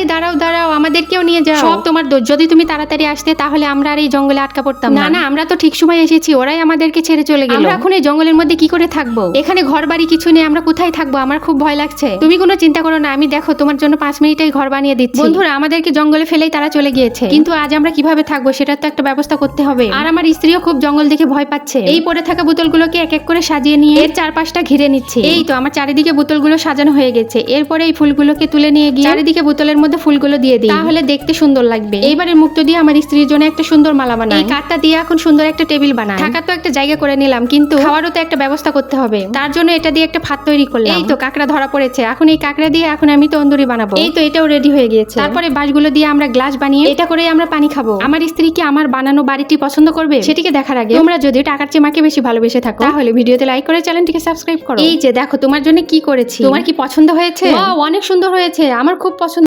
আরে দাঁড়াও দাঁড়াও। আমাদেরকেও নিয়ে যাও। সব তোমার দোষ। যদি তুমি তাড়াতাড়ি আসতে তাহলে আমরা আর এই জঙ্গলে আটকা পড়তাম না না। আমরা তো ঠিক সময় এসেছি ওরাই আমাদেরকে ছেড়ে চলে গেল। আমরা এখন এই জঙ্গলের মধ্যে কি করে থাকব? এখানে ঘর বাড়ি কিছু নেই আমরা কোথায় থাকব? আমার খুব ভয় লাগছে। তুমি কোনো চিন্তা করো না আমি দেখো তোমার জন্য পাঁচ মিনিটেই ঘর বানিয়ে দিচ্ছি। বন্ধুরা আমাদেরকে জঙ্গলে ফেলেই তারা চলে গিয়েছে। কিন্তু আজ আমরা কীভাবে থাকব সেটার তো একটা ব্যবস্থা করতে হবে। আর আমার স্ত্রীও খুব জঙ্গল দেখে ভয় পাচ্ছে। এই পড়ে থাকা বোতলগুলোকে এক এক করে সাজিয়ে নিয়ে এর চারপাশটা ঘিরে নিচ্ছে। এই তো আমার চারিদিকে বোতলগুলো সাজানো হয়ে গেছে। এরপরে এই ফুলগুলোকে তুলে নিয়ে গিয়ে চারিদিকে বোতলের মধ্যে ফুলগুলো দিয়ে দিই। তাহলে দেখতে সুন্দর লাগবে। এইবারের মুক্ত দিয়ে আমার স্ত্রীর জন্য একটা সুন্দর মালা বানাই। এই কাঠটা দিয়ে এখন সুন্দর একটা টেবিল বানাই। থাকার তো একটা জায়গা করে নিলাম কিন্তু খাওয়ারও তো একটা ব্যবস্থা করতে হবে। তার জন্য এটা দিয়ে একটা ভাত তৈরি করলাম। এই তো কাকড়া ধরা পড়েছে। এখন এই কাকড়া দিয়ে এখন আমি তন্দুরি বানাবো। এই তো এটাও রেডি হয়ে গিয়েছে। তারপরে বাঁশগুলো দিয়ে আমরা গ্লাস বানিয়ে এটা করে আমরা পানি খাব। আমার স্ত্রী কি আমার বানানো বাড়িটি পছন্দ করবে? সেটিকে দেখার আগে তোমরা যদি টাকার চেয়ে মাকে বেশি ভালোবেসে থাকো তাহলে ভিডিওতে লাইক করে চ্যানেলটিকে সাবস্ক্রাইব করো। এই যে দেখো তোমার জন্য কি করেছি? তোমার কি পছন্দ হয়েছে? অনেক সুন্দর হয়েছে। আমার খুব পছন্দ